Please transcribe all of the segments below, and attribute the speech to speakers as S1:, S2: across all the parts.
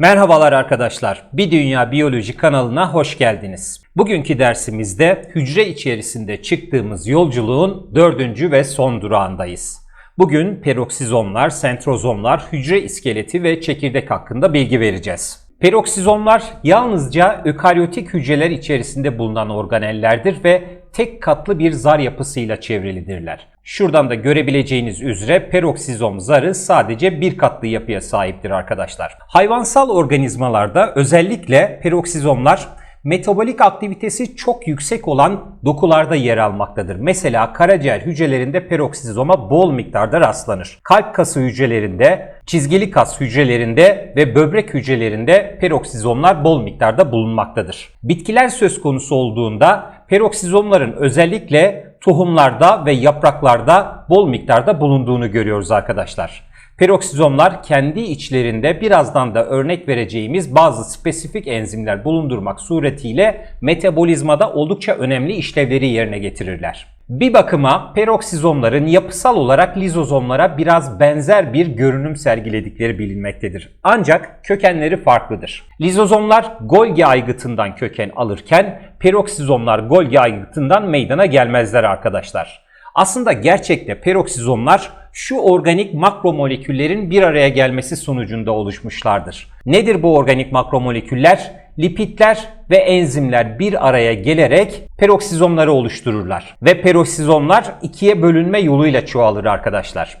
S1: Merhabalar arkadaşlar. Bir Dünya Biyoloji kanalına hoş geldiniz. Bugünkü dersimizde hücre içerisinde çıktığımız yolculuğun dördüncü ve son durağındayız. Bugün peroksizomlar, sentrozomlar, hücre iskeleti ve çekirdek hakkında bilgi vereceğiz. Peroksizomlar yalnızca ökaryotik hücreler içerisinde bulunan organellerdir ve tek katlı bir zar yapısıyla çevrilidirler. Şuradan da görebileceğiniz üzere peroksizom zarı sadece bir katlı yapıya sahiptir arkadaşlar. Hayvansal organizmalarda özellikle peroksizomlar metabolik aktivitesi çok yüksek olan dokularda yer almaktadır. Mesela karaciğer hücrelerinde peroksizoma bol miktarda rastlanır. Kalp kası hücrelerinde, çizgili kas hücrelerinde ve böbrek hücrelerinde peroksizomlar bol miktarda bulunmaktadır. Bitkiler söz konusu olduğunda peroksizomların özellikle tohumlarda ve yapraklarda bol miktarda bulunduğunu görüyoruz arkadaşlar. Peroksizomlar kendi içlerinde birazdan da örnek vereceğimiz bazı spesifik enzimler bulundurmak suretiyle metabolizmada oldukça önemli işlevleri yerine getirirler. Bir bakıma peroksizomların yapısal olarak lizozomlara biraz benzer bir görünüm sergiledikleri bilinmektedir. Ancak kökenleri farklıdır. Lizozomlar Golgi aygıtından köken alırken peroksizomlar Golgi aygıtından meydana gelmezler arkadaşlar. Aslında gerçekte peroksizomlar şu organik makromoleküllerin bir araya gelmesi sonucunda oluşmuşlardır. Nedir bu organik makromoleküller? Lipidler ve enzimler bir araya gelerek peroksizomları oluştururlar. Ve peroksizomlar ikiye bölünme yoluyla çoğalır arkadaşlar.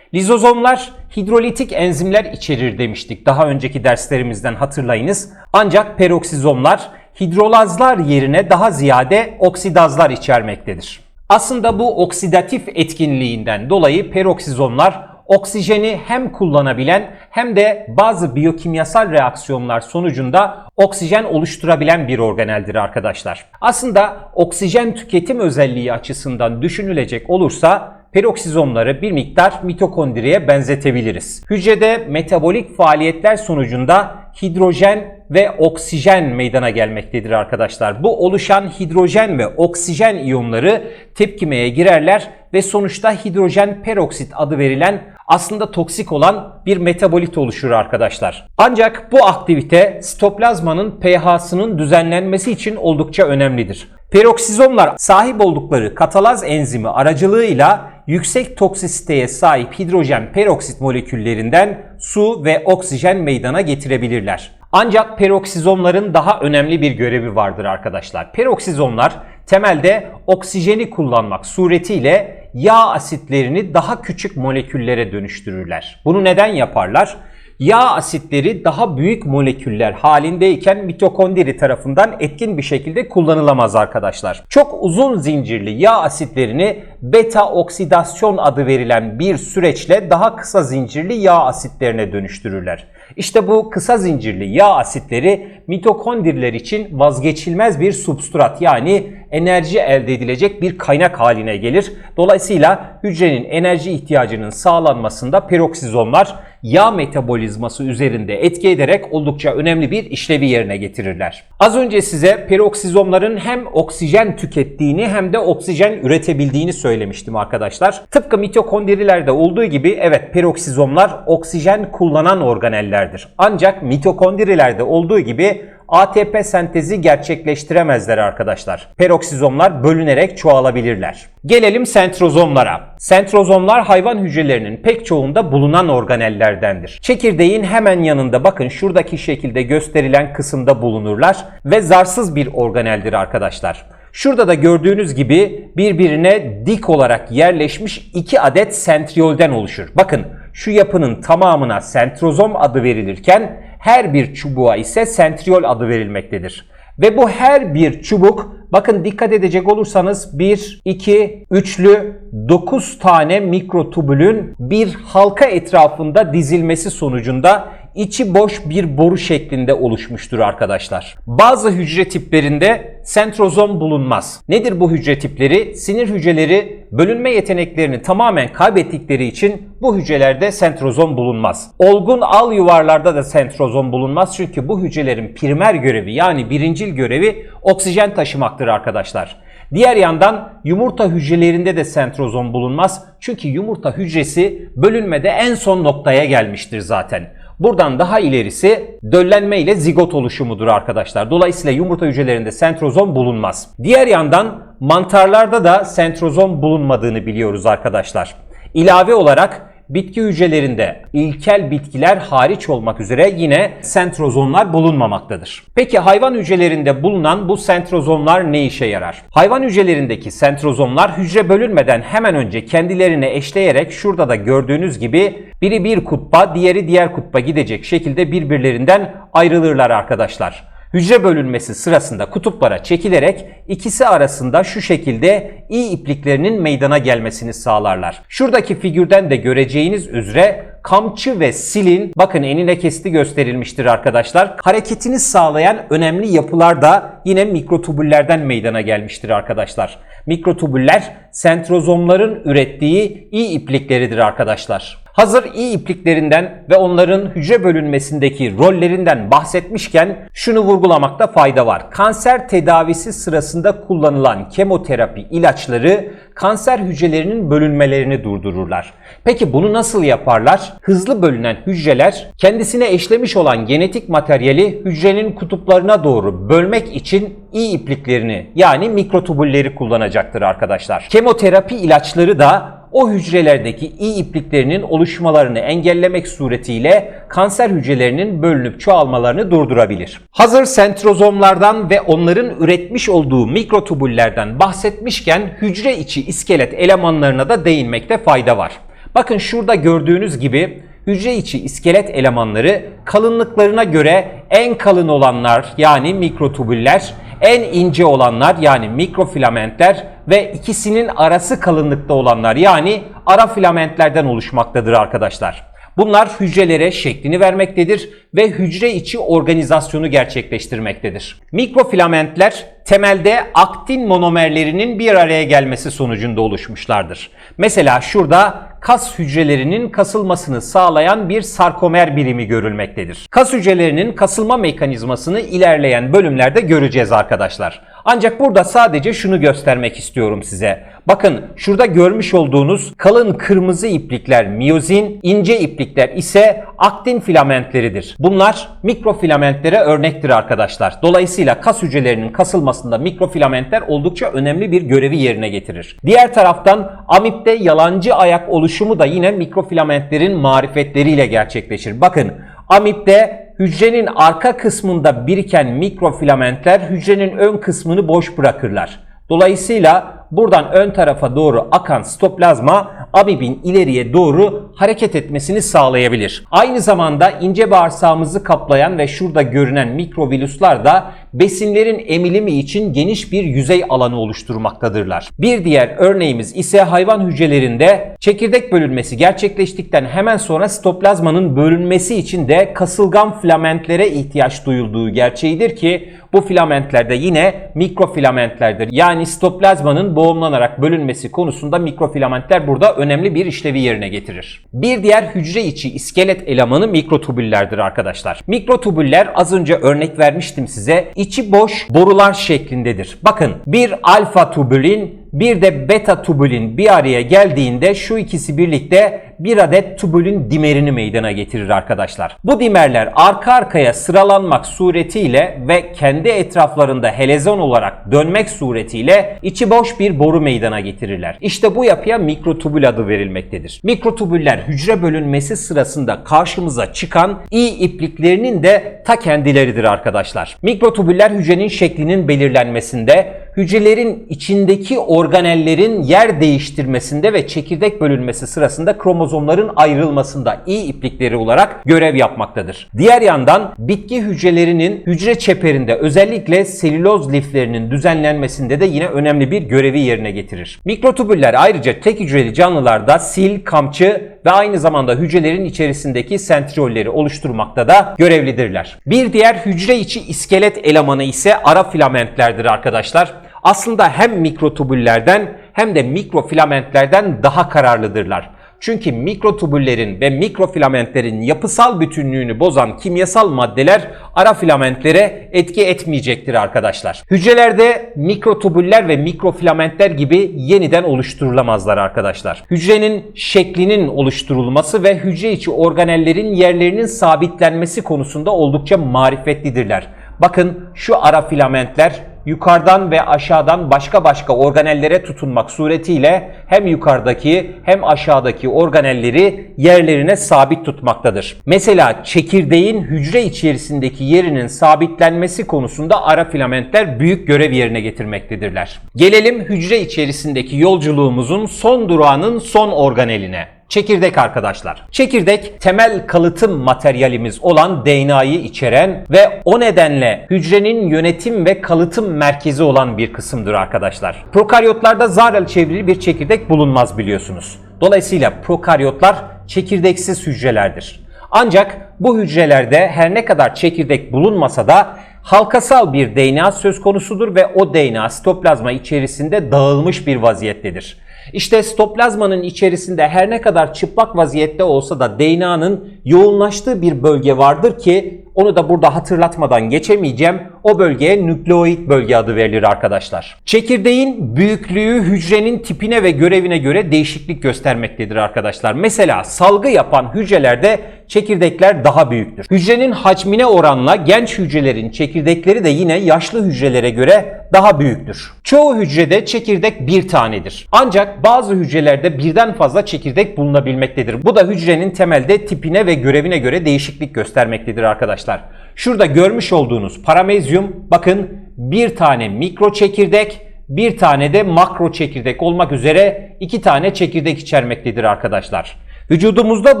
S1: Lizozomlar hidrolitik enzimler içerir demiştik daha önceki derslerimizden hatırlayınız. Ancak peroksizomlar hidrolazlar yerine daha ziyade oksidazlar içermektedir. Aslında bu oksidatif etkinliğinden dolayı peroksizomlar oksijeni hem kullanabilen hem de bazı biyokimyasal reaksiyonlar sonucunda oksijen oluşturabilen bir organeldir arkadaşlar. Aslında oksijen tüketim özelliği açısından düşünülecek olursa peroksizomları bir miktar mitokondriye benzetebiliriz. Hücrede metabolik faaliyetler sonucunda hidrojen ve oksijen meydana gelmektedir arkadaşlar. Bu oluşan hidrojen ve oksijen iyonları tepkimeye girerler ve sonuçta hidrojen peroksit adı verilen aslında toksik olan bir metabolit oluşur arkadaşlar. Ancak bu aktivite sitoplazmanın pH'sının düzenlenmesi için oldukça önemlidir. Peroksizomlar sahip oldukları katalaz enzimi aracılığıyla yüksek toksisiteye sahip hidrojen peroksit moleküllerinden su ve oksijen meydana getirebilirler. Ancak peroksizomların daha önemli bir görevi vardır arkadaşlar. Peroksizomlar temelde oksijeni kullanmak suretiyle yağ asitlerini daha küçük moleküllere dönüştürürler. Bunu neden yaparlar? Yağ asitleri daha büyük moleküller halindeyken mitokondri tarafından etkin bir şekilde kullanılamaz arkadaşlar. Çok uzun zincirli yağ asitlerini beta oksidasyon adı verilen bir süreçle daha kısa zincirli yağ asitlerine dönüştürürler. İşte bu kısa zincirli yağ asitleri mitokondriler için vazgeçilmez bir substrat yani enerji elde edilecek bir kaynak haline gelir. Dolayısıyla hücrenin enerji ihtiyacının sağlanmasında peroksizomlar yağ metabolizması üzerinde etki ederek oldukça önemli bir işlevi yerine getirirler. Az önce size peroksizomların hem oksijen tükettiğini hem de oksijen üretebildiğini söylemiştim arkadaşlar. Tıpkı mitokondrilerde olduğu gibi evet peroksizomlar oksijen kullanan organellerdir. Ancak mitokondrilerde olduğu gibi ATP sentezi gerçekleştiremezler arkadaşlar. Peroksizomlar bölünerek çoğalabilirler. Gelelim sentrozomlara. Sentrozomlar hayvan hücrelerinin pek çoğunda bulunan organellerdendir. Çekirdeğin hemen yanında bakın şuradaki şekilde gösterilen kısımda bulunurlar ve zarsız bir organeldir arkadaşlar. Şurada da gördüğünüz gibi birbirine dik olarak yerleşmiş iki adet sentriolden oluşur. Bakın şu yapının tamamına sentrozom adı verilirken her bir çubuğa ise sentriol adı verilmektedir. Ve bu her bir çubuk bakın dikkat edecek olursanız 1, 2, üçlü 9 tane mikrotubülün bir halka etrafında dizilmesi sonucunda içi boş bir boru şeklinde oluşmuştur arkadaşlar. Bazı hücre tiplerinde sentrozom bulunmaz. Nedir bu hücre tipleri? Sinir hücreleri bölünme yeteneklerini tamamen kaybettikleri için bu hücrelerde sentrozom bulunmaz. Olgun al yuvarlarda da sentrozom bulunmaz çünkü bu hücrelerin primer görevi yani birincil görevi oksijen taşımaktır arkadaşlar. Diğer yandan yumurta hücrelerinde de sentrozom bulunmaz. Çünkü yumurta hücresi bölünmede en son noktaya gelmiştir zaten. Buradan daha ilerisi döllenme ile zigot oluşumudur arkadaşlar. Dolayısıyla yumurta hücrelerinde sentrozom bulunmaz. Diğer yandan mantarlarda da sentrozom bulunmadığını biliyoruz arkadaşlar. İlave olarak bitki hücrelerinde ilkel bitkiler hariç olmak üzere yine sentrozomlar bulunmamaktadır. Peki hayvan hücrelerinde bulunan bu sentrozomlar ne işe yarar? Hayvan hücrelerindeki sentrozomlar hücre bölünmeden hemen önce kendilerine eşleyerek şurada da gördüğünüz gibi biri bir kutba, diğeri diğer kutba gidecek şekilde birbirlerinden ayrılırlar arkadaşlar. Hücre bölünmesi sırasında kutuplara çekilerek ikisi arasında şu şekilde i ipliklerinin meydana gelmesini sağlarlar. Şuradaki figürden de göreceğiniz üzere kamçı ve silin bakın enine kesti gösterilmiştir arkadaşlar. Hareketini sağlayan önemli yapılar da yine mikrotubüllerden meydana gelmiştir arkadaşlar. Mikrotubüller sentrozomların ürettiği i iplikleridir arkadaşlar. Hazır i ipliklerinden ve onların hücre bölünmesindeki rollerinden bahsetmişken şunu vurgulamakta fayda var. Kanser tedavisi sırasında kullanılan kemoterapi ilaçları kanser hücrelerinin bölünmelerini durdururlar. Peki bunu nasıl yaparlar? Hızlı bölünen hücreler kendisine eşlemiş olan genetik materyali hücrenin kutuplarına doğru bölmek için i ipliklerini yani mikrotubülleri kullanacaktır arkadaşlar. Kemoterapi ilaçları da o hücrelerdeki i ipliklerinin oluşmalarını engellemek suretiyle kanser hücrelerinin bölünüp çoğalmalarını durdurabilir. Hazır sentrozomlardan ve onların üretmiş olduğu mikrotubüllerden bahsetmişken hücre içi iskelet elemanlarına da değinmekte fayda var. Bakın şurada gördüğünüz gibi hücre içi iskelet elemanları kalınlıklarına göre en kalın olanlar yani mikrotubüller, en ince olanlar yani mikrofilamentler ve ikisinin arası kalınlıkta olanlar yani ara filamentlerden oluşmaktadır arkadaşlar. Bunlar hücrelere şeklini vermektedir ve hücre içi organizasyonu gerçekleştirmektedir. Mikrofilamentler temelde aktin monomerlerinin bir araya gelmesi sonucunda oluşmuşlardır. Mesela şurada kas hücrelerinin kasılmasını sağlayan bir sarkomer birimi görülmektedir. Kas hücrelerinin kasılma mekanizmasını ilerleyen bölümlerde göreceğiz arkadaşlar. Ancak burada sadece şunu göstermek istiyorum size. Bakın şurada görmüş olduğunuz kalın kırmızı iplikler miyozin, ince iplikler ise aktin filamentleridir. Bunlar mikrofilamentlere örnektir arkadaşlar. Dolayısıyla kas hücrelerinin kasılmasında mikrofilamentler oldukça önemli bir görevi yerine getirir. Diğer taraftan amipte yalancı ayak oluşumu da yine mikrofilamentlerin marifetleriyle gerçekleşir. Bakın amipte hücrenin arka kısmında biriken mikrofilamentler hücrenin ön kısmını boş bırakırlar. Dolayısıyla buradan ön tarafa doğru akan stoplazma amibin ileriye doğru hareket etmesini sağlayabilir. Aynı zamanda ince bağırsağımızı kaplayan ve şurada görünen mikrovirüsler da besinlerin emilimi için geniş bir yüzey alanı oluşturmaktadırlar. Bir diğer örneğimiz ise hayvan hücrelerinde çekirdek bölünmesi gerçekleştikten hemen sonra stoplazmanın bölünmesi için de kasılgan filamentlere ihtiyaç duyulduğu gerçeğidir ki bu filamentler de yine mikrofilamentlerdir. Yani stoplazmanın boğumlanarak bölünmesi konusunda mikrofilamentler burada önemli bir işlevi yerine getirir. Bir diğer hücre içi iskelet elemanı mikrotubüllerdir arkadaşlar. Mikrotubüller az önce örnek vermiştim size. İçi boş borular şeklindedir. Bakın bir alfa tubülin bir de beta tubulin bir araya geldiğinde şu ikisi birlikte bir adet tubulin dimerini meydana getirir arkadaşlar. Bu dimerler arka arkaya sıralanmak suretiyle ve kendi etraflarında helezon olarak dönmek suretiyle içi boş bir boru meydana getirirler. İşte bu yapıya mikrotubül adı verilmektedir. Mikrotubüller hücre bölünmesi sırasında karşımıza çıkan i ipliklerinin de ta kendileridir arkadaşlar. Mikrotubüller hücrenin şeklinin belirlenmesinde, hücrelerin içindeki organellerin yer değiştirmesinde ve çekirdek bölünmesi sırasında kromozomların ayrılmasında i iplikleri olarak görev yapmaktadır. Diğer yandan bitki hücrelerinin hücre çeperinde özellikle selüloz liflerinin düzenlenmesinde de yine önemli bir görevi yerine getirir. Mikrotubüller ayrıca tek hücreli canlılarda sil, kamçı ve aynı zamanda hücrelerin içerisindeki sentriolleri oluşturmakta da görevlidirler. Bir diğer hücre içi iskelet elemanı ise ara filamentlerdir arkadaşlar aslında hem mikrotubüllerden hem de mikrofilamentlerden daha kararlıdırlar. Çünkü mikrotubüllerin ve mikrofilamentlerin yapısal bütünlüğünü bozan kimyasal maddeler ara filamentlere etki etmeyecektir arkadaşlar. Hücrelerde mikrotubüller ve mikrofilamentler gibi yeniden oluşturulamazlar arkadaşlar. Hücrenin şeklinin oluşturulması ve hücre içi organellerin yerlerinin sabitlenmesi konusunda oldukça marifetlidirler. Bakın şu ara filamentler yukarıdan ve aşağıdan başka başka organellere tutunmak suretiyle hem yukarıdaki hem aşağıdaki organelleri yerlerine sabit tutmaktadır. Mesela çekirdeğin hücre içerisindeki yerinin sabitlenmesi konusunda ara filamentler büyük görev yerine getirmektedirler. Gelelim hücre içerisindeki yolculuğumuzun son durağının son organeline. Çekirdek arkadaşlar. Çekirdek temel kalıtım materyalimiz olan DNA'yı içeren ve o nedenle hücrenin yönetim ve kalıtım merkezi olan bir kısımdır arkadaşlar. Prokaryotlarda zarel çevrili bir çekirdek bulunmaz biliyorsunuz. Dolayısıyla prokaryotlar çekirdeksiz hücrelerdir. Ancak bu hücrelerde her ne kadar çekirdek bulunmasa da halkasal bir DNA söz konusudur ve o DNA sitoplazma içerisinde dağılmış bir vaziyettedir. İşte sitoplazmanın içerisinde her ne kadar çıplak vaziyette olsa da DNA'nın yoğunlaştığı bir bölge vardır ki onu da burada hatırlatmadan geçemeyeceğim. O bölgeye nükleoid bölge adı verilir arkadaşlar. Çekirdeğin büyüklüğü hücrenin tipine ve görevine göre değişiklik göstermektedir arkadaşlar. Mesela salgı yapan hücrelerde çekirdekler daha büyüktür. Hücrenin hacmine oranla genç hücrelerin çekirdekleri de yine yaşlı hücrelere göre daha büyüktür. Çoğu hücrede çekirdek bir tanedir. Ancak bazı hücrelerde birden fazla çekirdek bulunabilmektedir. Bu da hücrenin temelde tipine ve görevine göre değişiklik göstermektedir arkadaşlar. Şurada görmüş olduğunuz paramezyum bakın bir tane mikro çekirdek bir tane de makro çekirdek olmak üzere iki tane çekirdek içermektedir arkadaşlar. Vücudumuzda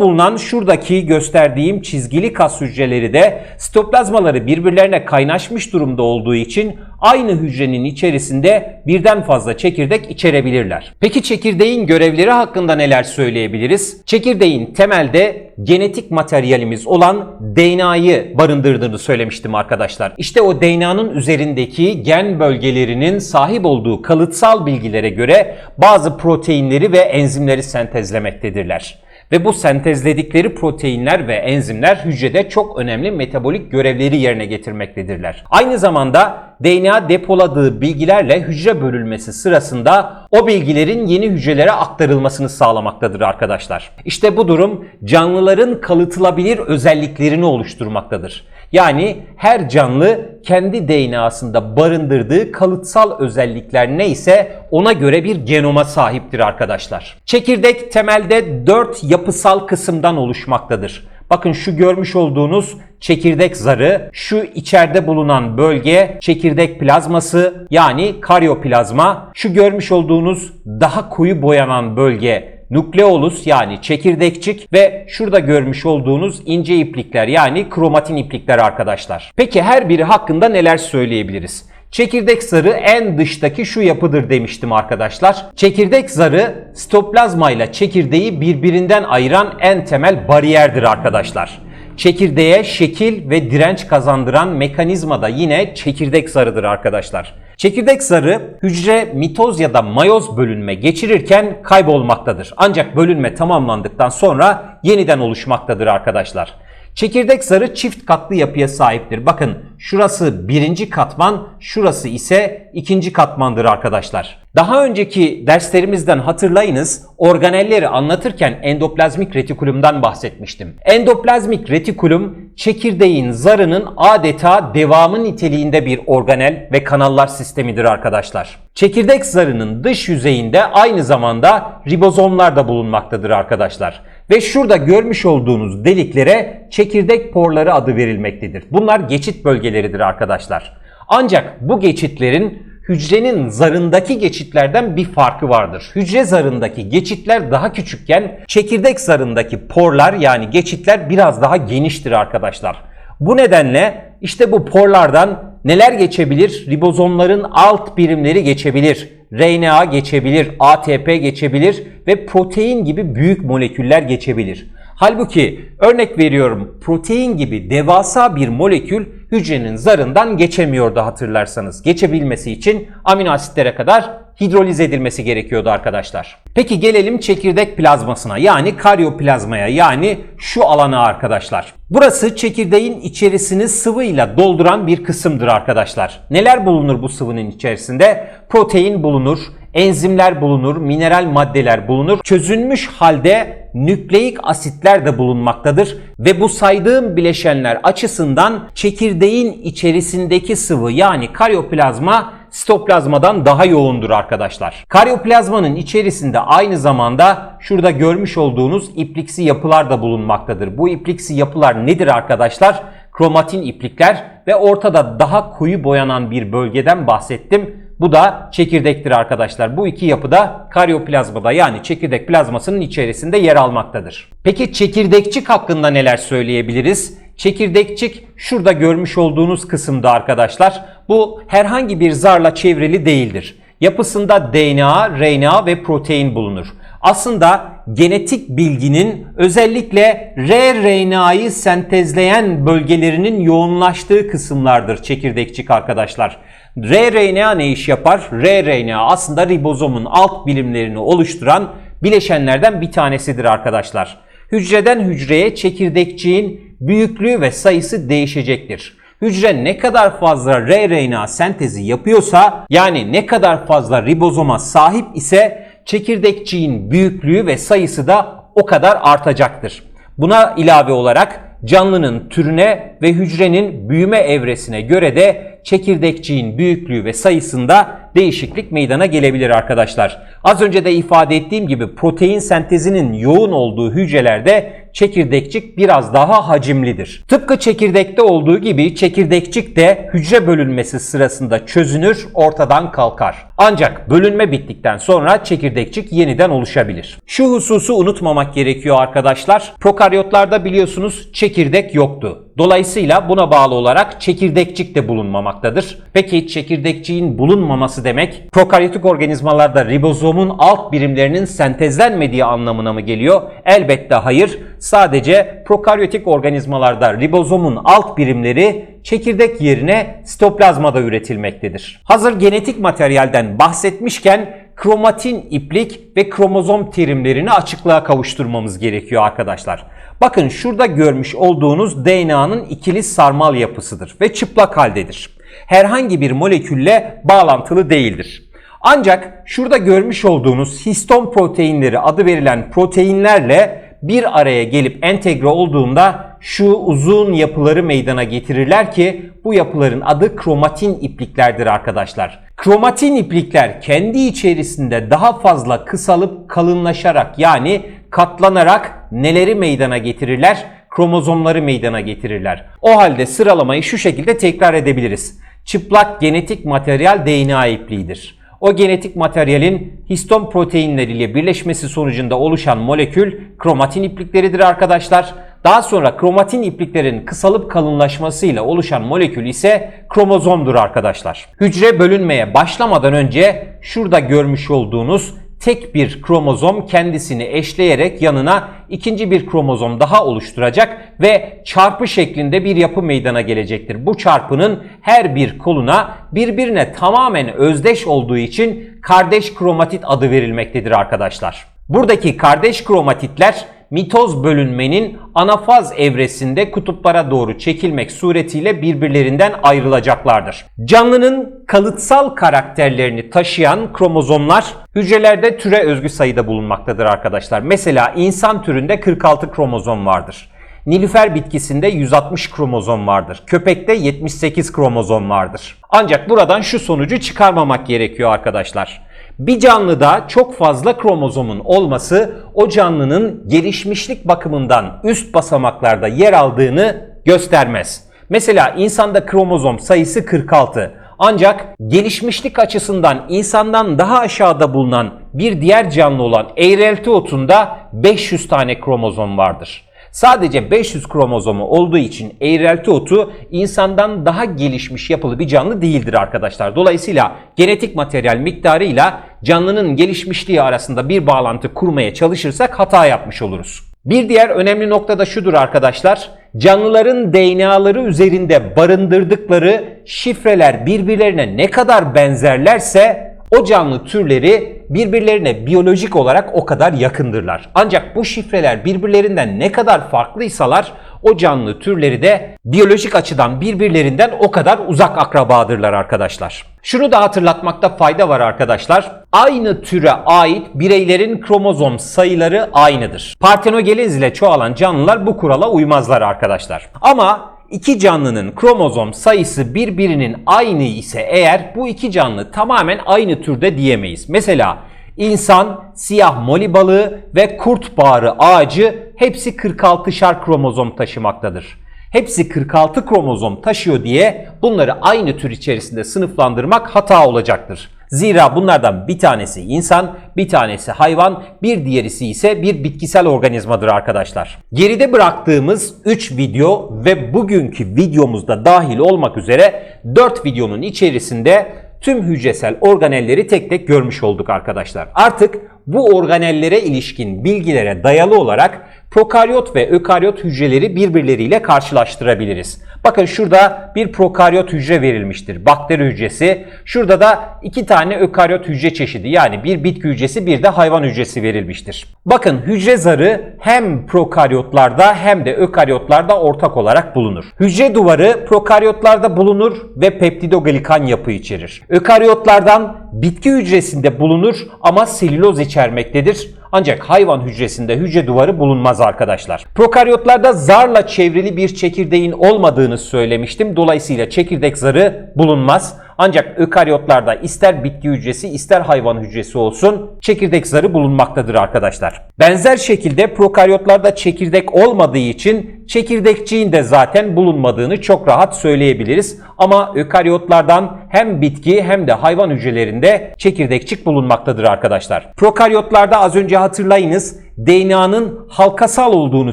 S1: bulunan şuradaki gösterdiğim çizgili kas hücreleri de sitoplazmaları birbirlerine kaynaşmış durumda olduğu için aynı hücrenin içerisinde birden fazla çekirdek içerebilirler. Peki çekirdeğin görevleri hakkında neler söyleyebiliriz? Çekirdeğin temelde genetik materyalimiz olan DNA'yı barındırdığını söylemiştim arkadaşlar. İşte o DNA'nın üzerindeki gen bölgelerinin sahip olduğu kalıtsal bilgilere göre bazı proteinleri ve enzimleri sentezlemektedirler. Ve bu sentezledikleri proteinler ve enzimler hücrede çok önemli metabolik görevleri yerine getirmektedirler. Aynı zamanda DNA depoladığı bilgilerle hücre bölünmesi sırasında o bilgilerin yeni hücrelere aktarılmasını sağlamaktadır arkadaşlar. İşte bu durum canlıların kalıtılabilir özelliklerini oluşturmaktadır. Yani her canlı kendi DNA'sında barındırdığı kalıtsal özellikler neyse ona göre bir genoma sahiptir arkadaşlar. Çekirdek temelde 4 yapısal kısımdan oluşmaktadır. Bakın şu görmüş olduğunuz çekirdek zarı, şu içeride bulunan bölge çekirdek plazması yani karyoplazma, şu görmüş olduğunuz daha koyu boyanan bölge nukleolus yani çekirdekçik ve şurada görmüş olduğunuz ince iplikler yani kromatin iplikler arkadaşlar. Peki her biri hakkında neler söyleyebiliriz? Çekirdek zarı en dıştaki şu yapıdır demiştim arkadaşlar. Çekirdek zarı sitoplazma ile çekirdeği birbirinden ayıran en temel bariyerdir arkadaşlar. Çekirdeğe şekil ve direnç kazandıran mekanizma da yine çekirdek zarıdır arkadaşlar. Çekirdek zarı hücre mitoz ya da mayoz bölünme geçirirken kaybolmaktadır. Ancak bölünme tamamlandıktan sonra yeniden oluşmaktadır arkadaşlar. Çekirdek zarı çift katlı yapıya sahiptir. Bakın şurası birinci katman, şurası ise ikinci katmandır arkadaşlar. Daha önceki derslerimizden hatırlayınız organelleri anlatırken endoplazmik retikulumdan bahsetmiştim. Endoplazmik retikulum çekirdeğin zarının adeta devamı niteliğinde bir organel ve kanallar sistemidir arkadaşlar. Çekirdek zarının dış yüzeyinde aynı zamanda ribozomlar da bulunmaktadır arkadaşlar. Ve şurada görmüş olduğunuz deliklere çekirdek porları adı verilmektedir. Bunlar geçit bölgeleridir arkadaşlar. Ancak bu geçitlerin hücrenin zarındaki geçitlerden bir farkı vardır. Hücre zarındaki geçitler daha küçükken çekirdek zarındaki porlar yani geçitler biraz daha geniştir arkadaşlar. Bu nedenle işte bu porlardan neler geçebilir? Ribozomların alt birimleri geçebilir. RNA geçebilir, ATP geçebilir ve protein gibi büyük moleküller geçebilir. Halbuki örnek veriyorum protein gibi devasa bir molekül hücrenin zarından geçemiyordu hatırlarsanız. Geçebilmesi için amino asitlere kadar hidroliz edilmesi gerekiyordu arkadaşlar. Peki gelelim çekirdek plazmasına yani karyoplazmaya yani şu alana arkadaşlar. Burası çekirdeğin içerisini sıvıyla dolduran bir kısımdır arkadaşlar. Neler bulunur bu sıvının içerisinde? Protein bulunur, enzimler bulunur, mineral maddeler bulunur. Çözünmüş halde nükleik asitler de bulunmaktadır ve bu saydığım bileşenler açısından çekirdeğin içerisindeki sıvı yani karyoplazma sitoplazmadan daha yoğundur arkadaşlar. Karyoplazmanın içerisinde aynı zamanda şurada görmüş olduğunuz ipliksi yapılar da bulunmaktadır. Bu ipliksi yapılar nedir arkadaşlar? Kromatin iplikler ve ortada daha koyu boyanan bir bölgeden bahsettim. Bu da çekirdektir arkadaşlar. Bu iki yapı da karyoplazmada yani çekirdek plazmasının içerisinde yer almaktadır. Peki çekirdekçik hakkında neler söyleyebiliriz? Çekirdekçik şurada görmüş olduğunuz kısımda arkadaşlar. Bu herhangi bir zarla çevrili değildir. Yapısında DNA, RNA ve protein bulunur. Aslında genetik bilginin özellikle rRNA'yı sentezleyen bölgelerinin yoğunlaştığı kısımlardır çekirdekçik arkadaşlar. rRNA ne iş yapar? rRNA aslında ribozomun alt bilimlerini oluşturan bileşenlerden bir tanesidir arkadaşlar. Hücreden hücreye çekirdekçiğin büyüklüğü ve sayısı değişecektir. Hücre ne kadar fazla rRNA sentezi yapıyorsa yani ne kadar fazla ribozoma sahip ise çekirdekçiğin büyüklüğü ve sayısı da o kadar artacaktır. Buna ilave olarak canlının türüne ve hücrenin büyüme evresine göre de çekirdekçiğin büyüklüğü ve sayısında değişiklik meydana gelebilir arkadaşlar. Az önce de ifade ettiğim gibi protein sentezinin yoğun olduğu hücrelerde çekirdekçik biraz daha hacimlidir. Tıpkı çekirdekte olduğu gibi çekirdekçik de hücre bölünmesi sırasında çözünür, ortadan kalkar. Ancak bölünme bittikten sonra çekirdekçik yeniden oluşabilir. Şu hususu unutmamak gerekiyor arkadaşlar. Prokaryotlarda biliyorsunuz çekirdek yoktu. Dolayısıyla buna bağlı olarak çekirdekçik de bulunmamaktadır. Peki çekirdekçiğin bulunmaması demek prokaryotik organizmalarda ribozomun alt birimlerinin sentezlenmediği anlamına mı geliyor? Elbette hayır. Sadece prokaryotik organizmalarda ribozomun alt birimleri çekirdek yerine sitoplazmada üretilmektedir. Hazır genetik materyalden bahsetmişken kromatin iplik ve kromozom terimlerini açıklığa kavuşturmamız gerekiyor arkadaşlar. Bakın şurada görmüş olduğunuz DNA'nın ikili sarmal yapısıdır ve çıplak haldedir. Herhangi bir molekülle bağlantılı değildir. Ancak şurada görmüş olduğunuz histon proteinleri adı verilen proteinlerle bir araya gelip entegre olduğunda şu uzun yapıları meydana getirirler ki bu yapıların adı kromatin ipliklerdir arkadaşlar. Kromatin iplikler kendi içerisinde daha fazla kısalıp kalınlaşarak yani katlanarak neleri meydana getirirler? Kromozomları meydana getirirler. O halde sıralamayı şu şekilde tekrar edebiliriz. Çıplak genetik materyal DNA ipliğidir. O genetik materyalin histon proteinleriyle birleşmesi sonucunda oluşan molekül kromatin iplikleridir arkadaşlar. Daha sonra kromatin ipliklerin kısalıp kalınlaşmasıyla oluşan molekül ise kromozomdur arkadaşlar. Hücre bölünmeye başlamadan önce şurada görmüş olduğunuz tek bir kromozom kendisini eşleyerek yanına ikinci bir kromozom daha oluşturacak ve çarpı şeklinde bir yapı meydana gelecektir. Bu çarpının her bir koluna birbirine tamamen özdeş olduğu için kardeş kromatit adı verilmektedir arkadaşlar. Buradaki kardeş kromatitler mitoz bölünmenin anafaz evresinde kutuplara doğru çekilmek suretiyle birbirlerinden ayrılacaklardır. Canlının kalıtsal karakterlerini taşıyan kromozomlar hücrelerde türe özgü sayıda bulunmaktadır arkadaşlar. Mesela insan türünde 46 kromozom vardır. Nilüfer bitkisinde 160 kromozom vardır. Köpekte 78 kromozom vardır. Ancak buradan şu sonucu çıkarmamak gerekiyor arkadaşlar. Bir canlıda çok fazla kromozomun olması o canlının gelişmişlik bakımından üst basamaklarda yer aldığını göstermez. Mesela insanda kromozom sayısı 46. Ancak gelişmişlik açısından insandan daha aşağıda bulunan bir diğer canlı olan eğrelti otunda 500 tane kromozom vardır. Sadece 500 kromozomu olduğu için eğrelti otu insandan daha gelişmiş yapılı bir canlı değildir arkadaşlar. Dolayısıyla genetik materyal miktarıyla canlının gelişmişliği arasında bir bağlantı kurmaya çalışırsak hata yapmış oluruz. Bir diğer önemli nokta da şudur arkadaşlar. Canlıların DNA'ları üzerinde barındırdıkları şifreler birbirlerine ne kadar benzerlerse O canlı türleri birbirlerine biyolojik olarak o kadar yakındırlar. Ancak bu şifreler birbirlerinden ne kadar farklıysalar o canlı türleri de biyolojik açıdan birbirlerinden o kadar uzak akrabadırlar arkadaşlar. Şunu da hatırlatmakta fayda var arkadaşlar. Aynı türe ait bireylerin kromozom sayıları aynıdır. Partenogenez ile çoğalan canlılar bu kurala uymazlar arkadaşlar. Ama iki canlının kromozom sayısı birbirinin aynı ise eğer bu iki canlı tamamen aynı türde diyemeyiz. Mesela İnsan, siyah moli balığı ve kurt bağrı ağacı hepsi 46'şar kromozom taşımaktadır. Hepsi 46 kromozom taşıyor diye bunları aynı tür içerisinde sınıflandırmak hata olacaktır. Zira bunlardan bir tanesi insan, bir tanesi hayvan, bir diğerisi ise bir bitkisel organizmadır arkadaşlar. Geride bıraktığımız 3 video ve bugünkü videomuzda dahil olmak üzere 4 videonun içerisinde tüm hücresel organelleri tek tek görmüş olduk arkadaşlar. Artık bu organellere ilişkin bilgilere dayalı olarak prokaryot ve ökaryot hücreleri birbirleriyle karşılaştırabiliriz. Bakın şurada bir prokaryot hücre verilmiştir. Bakteri hücresi. Şurada da iki tane ökaryot hücre çeşidi yani bir bitki hücresi bir de hayvan hücresi verilmiştir. Bakın hücre zarı hem prokaryotlarda hem de ökaryotlarda ortak olarak bulunur. Hücre duvarı prokaryotlarda bulunur ve peptidoglikan yapı içerir. Ökaryotlardan bitki hücresinde bulunur ama selüloz içermektedir. Ancak hayvan hücresinde hücre duvarı bulunmaz arkadaşlar. Prokaryotlarda zarla çevrili bir çekirdeğin olmadığını söylemiştim. Dolayısıyla çekirdek zarı bulunmaz. Ancak ökaryotlarda ister bitki hücresi ister hayvan hücresi olsun çekirdek zarı bulunmaktadır arkadaşlar. Benzer şekilde prokaryotlarda çekirdek olmadığı için çekirdekçiğin de zaten bulunmadığını çok rahat söyleyebiliriz. Ama ökaryotlardan hem bitki hem de hayvan hücrelerinde çekirdekçik bulunmaktadır arkadaşlar. Prokaryotlarda az önce hatırlayınız DNA'nın halkasal olduğunu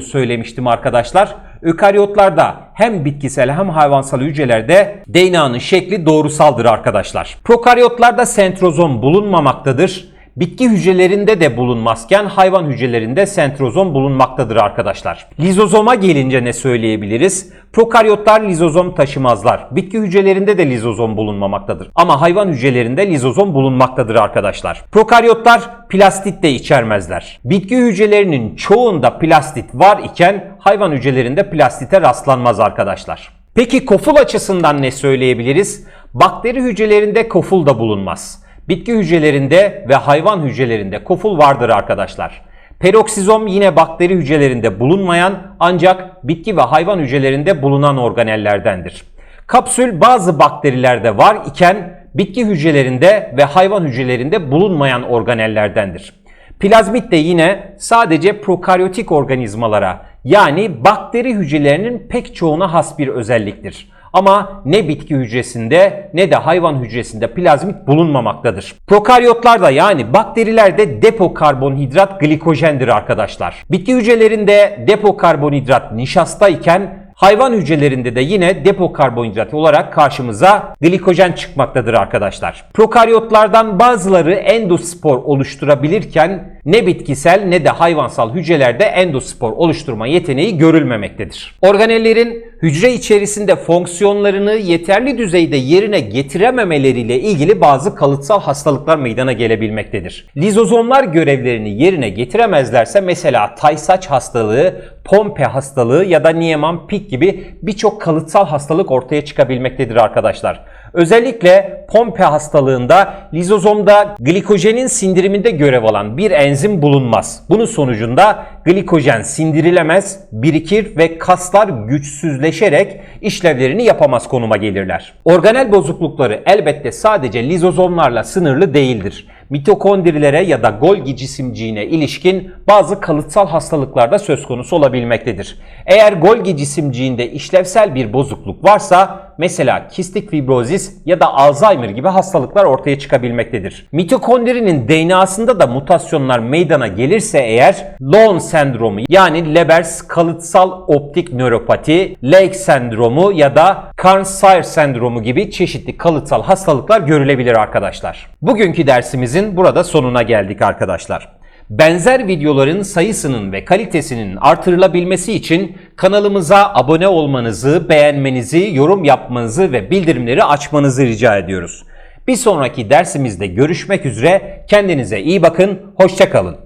S1: söylemiştim arkadaşlar. Ökaryotlarda hem bitkisel hem hayvansal hücrelerde DNA'nın şekli doğrusaldır arkadaşlar. Prokaryotlarda sentrozom bulunmamaktadır. Bitki hücrelerinde de bulunmazken hayvan hücrelerinde sentrozom bulunmaktadır arkadaşlar. Lizozoma gelince ne söyleyebiliriz? Prokaryotlar lizozom taşımazlar. Bitki hücrelerinde de lizozom bulunmamaktadır. Ama hayvan hücrelerinde lizozom bulunmaktadır arkadaşlar. Prokaryotlar plastit de içermezler. Bitki hücrelerinin çoğunda plastit var iken hayvan hücrelerinde plastite rastlanmaz arkadaşlar. Peki koful açısından ne söyleyebiliriz? Bakteri hücrelerinde koful da bulunmaz. Bitki hücrelerinde ve hayvan hücrelerinde koful vardır arkadaşlar. Peroksizom yine bakteri hücrelerinde bulunmayan ancak bitki ve hayvan hücrelerinde bulunan organellerdendir. Kapsül bazı bakterilerde var iken bitki hücrelerinde ve hayvan hücrelerinde bulunmayan organellerdendir. Plazmit de yine sadece prokaryotik organizmalara yani bakteri hücrelerinin pek çoğuna has bir özelliktir. Ama ne bitki hücresinde ne de hayvan hücresinde plazmit bulunmamaktadır. Prokaryotlarda yani bakterilerde depo karbonhidrat glikojendir arkadaşlar. Bitki hücrelerinde depo karbonhidrat nişasta iken Hayvan hücrelerinde de yine depo karbonhidrat olarak karşımıza glikojen çıkmaktadır arkadaşlar. Prokaryotlardan bazıları endospor oluşturabilirken ne bitkisel ne de hayvansal hücrelerde endospor oluşturma yeteneği görülmemektedir. Organellerin hücre içerisinde fonksiyonlarını yeterli düzeyde yerine getirememeleriyle ilgili bazı kalıtsal hastalıklar meydana gelebilmektedir. Lizozomlar görevlerini yerine getiremezlerse mesela Tay-Sachs hastalığı, Pompe hastalığı ya da Niemann-Pick gibi birçok kalıtsal hastalık ortaya çıkabilmektedir arkadaşlar. Özellikle Pompe hastalığında lizozomda glikojenin sindiriminde görev alan bir enzim bulunmaz. Bunun sonucunda glikojen sindirilemez, birikir ve kaslar güçsüzleşerek işlevlerini yapamaz konuma gelirler. Organel bozuklukları elbette sadece lizozomlarla sınırlı değildir mitokondrilere ya da Golgi cisimciğine ilişkin bazı kalıtsal hastalıklarda söz konusu olabilmektedir. Eğer Golgi cisimciğinde işlevsel bir bozukluk varsa mesela kistik fibrozis ya da Alzheimer gibi hastalıklar ortaya çıkabilmektedir. Mitokondrinin DNA'sında da mutasyonlar meydana gelirse eğer Lone sendromu yani Lebers kalıtsal optik nöropati, Lake sendromu ya da Carnes-Sayre sendromu gibi çeşitli kalıtsal hastalıklar görülebilir arkadaşlar. Bugünkü dersimizin burada sonuna geldik arkadaşlar. Benzer videoların sayısının ve kalitesinin artırılabilmesi için kanalımıza abone olmanızı, beğenmenizi, yorum yapmanızı ve bildirimleri açmanızı rica ediyoruz. Bir sonraki dersimizde görüşmek üzere. Kendinize iyi bakın. Hoşçakalın.